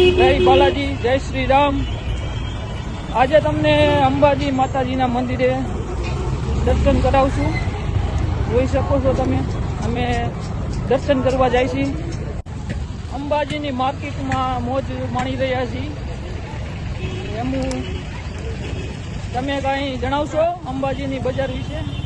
જય બાલાજી જય શ્રી રામ આજે તમને અંબાજી માતાજીના મંદિરે દર્શન કરાવશું. જોઈ શકો છો તમે અમે દર્શન કરવા જાય છીએ. અંબાજીની માર્કેટમાં મોજ માણી રહ્યા છીએ. એમનું તમે કાંઈ જણાવશો અંબાજીની બજાર વિશે?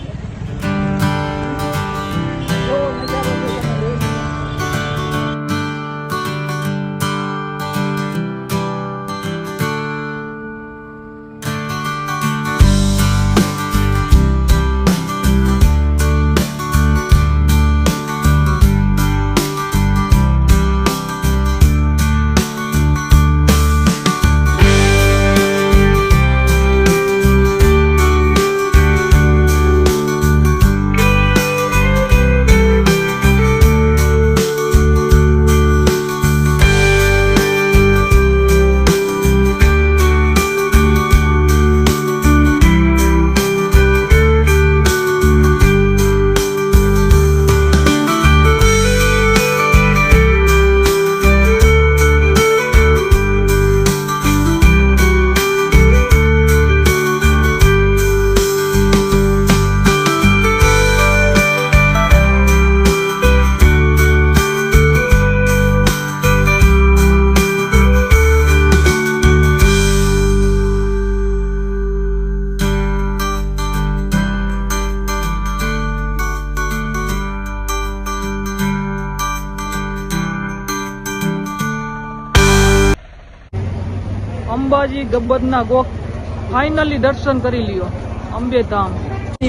અંબાજી ગબ્બરના ગોખ ફાઇનલી દર્શન કરી લ્યો. અંબેધામ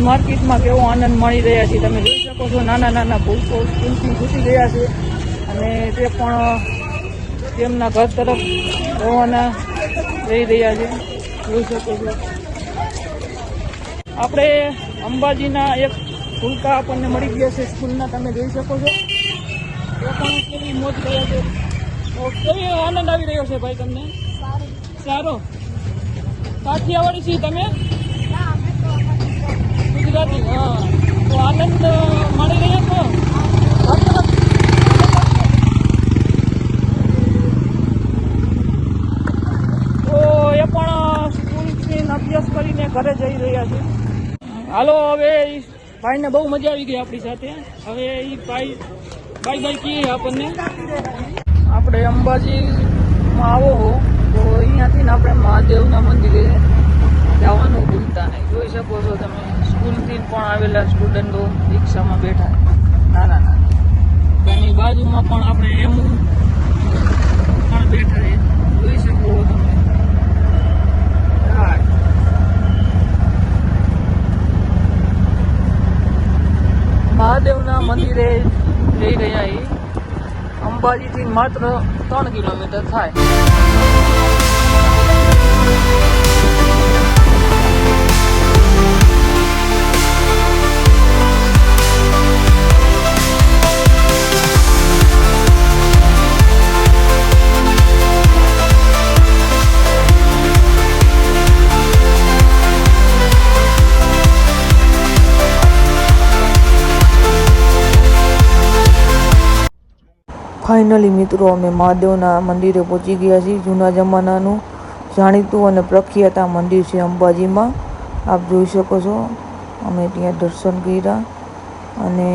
માર્કેટમાં કેવો આનંદ માણી રહ્યા છે તમે જોઈ શકો છો નાના નાના ભૂલકો સ્કૂલથી ઘૂસી ગયા છે. અને તે પણ તેમના ઘર તરફ રવાના જઈ રહ્યા છે. જોઈ શકો છો. આપણે અંબાજીના એક ફૂલકા આપણને મળી ગયા છે સ્કૂલના. તમે જોઈ શકો છો. એ પણ કેવી મોજ રહ્યા છે. કેવી આનંદ આવી રહ્યો છે ભાઈ તમને? સારો. કાઠિયાવાડી છીએ તમે? ગુજરાતી, હા. તો આનંદ માણી રહ્યા છો? તો એ પણ સ્કૂલથી અભ્યાસ કરીને ઘરે જઈ રહ્યા છે. હાલો, હવે ભાઈને બહુ મજા આવી ગઈ આપણી સાથે. હવે એ ભાઈ બાય આપણને? આપણે અંબાજીમાં આવો અહીંયાથી આપણે મહાદેવના મંદિરે જવાનું ભૂલતા નહીં. જોઈ શકો છો તમે, સ્કૂલથી પણ આવેલા સ્ટુડન્ટો રિક્ષામાં બેઠા. નાના નાના તેની બાજુમાં પણ આપણે એમ પણ બેઠા જોઈ શકો છો તમે. મહાદેવના મંદિરે અંબાજીથી માત્ર ત્રણ કિલોમીટર થાય. ફાઇનલી મિત્રો અમે મહાદેવના મંદિરે પહોંચી ગયા છીએ. જૂના જમાનાનું જાણીતું અને પ્રખ્યાત આ મંદિર છે અંબાજીમાં. આપ જોઈ શકો છો અમે ત્યાં દર્શન કર્યા અને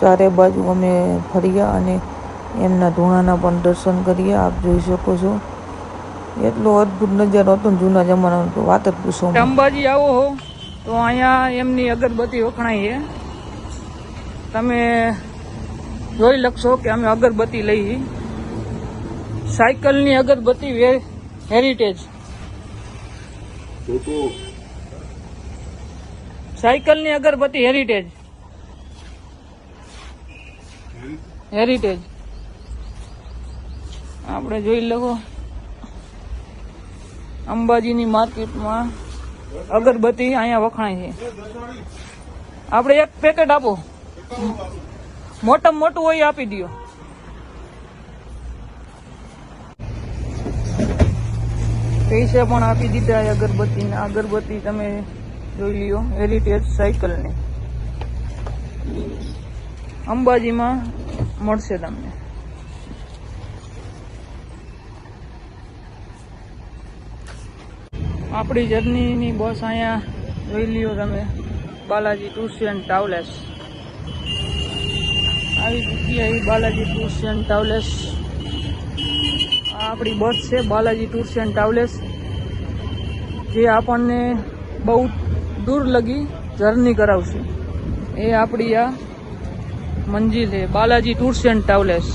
ચારે બાજુ અમે ફર્યા અને એમના ધૂણાના પણ દર્શન કર્યા. આપ જોઈ શકો છો એટલો અદ્ભુત નજારો હતો ને જૂના જમાનાનો તો વાત જ પૂછો અંબાજી આવો હો તો અહીંયા એમની અગરબત્તી વખણાય છે. તમે જોઈ લખશો કે અમે અગરબત્તી લઈ. સાયકલની અગરબત્તી હેરિટેજ સાયકલની અગરબત્તી હેરિટેજ હેરિટેજ આપણે જોઈ લખો. અંબાજીની માર્કેટમાં અગરબત્તી અહીંયા વખણાય છે. આપણે એક પેકેટ આપો. મોટમ મોટું હોય આપી દો પૈસા પણ આપી દીધા અગરબત્તી અગરબત્તી તમે જોઈ લ્યો હેરિટેજ સાયકલ ને અંબાજીમાં મળશે તમને. આપણી જર્નીની બસ અહીંયા જોઈ લ્યો તમે, બાલાજી ટુર્સ એન્ડ ટ્રાવેલ્સ. આવી જગ્યાએ બાલાજી ટૂર્સ એન્ડ ટ્રાવેલ્સ આ આપણી બસ છે બાલાજી ટૂર્સ એન્ડ ટ્રાવેલર્સ. જે આપણને બહુ દૂર લગી જર્ની કરાવશે. એ આપણી આ મંજિલ છે, Balaji tours and travellers.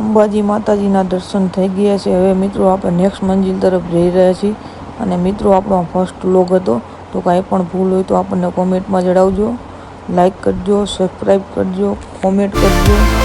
Ambaji માતાજીના દર્શન થઈ ગયા છે. હવે મિત્રો આપણે નેક્સ્ટ મંજિલ તરફ જઈ રહ્યા છીએ અને મિત્રો આપણો ફર્સ્ટ વ્લોગ હતો. તો કાંઈ પણ ભૂલ હોય તો આપણને કોમેન્ટમાં જણાવજો. લાઈક કરજો સબસ્ક્રાઈબ કરજો કોમેન્ટ કરજો.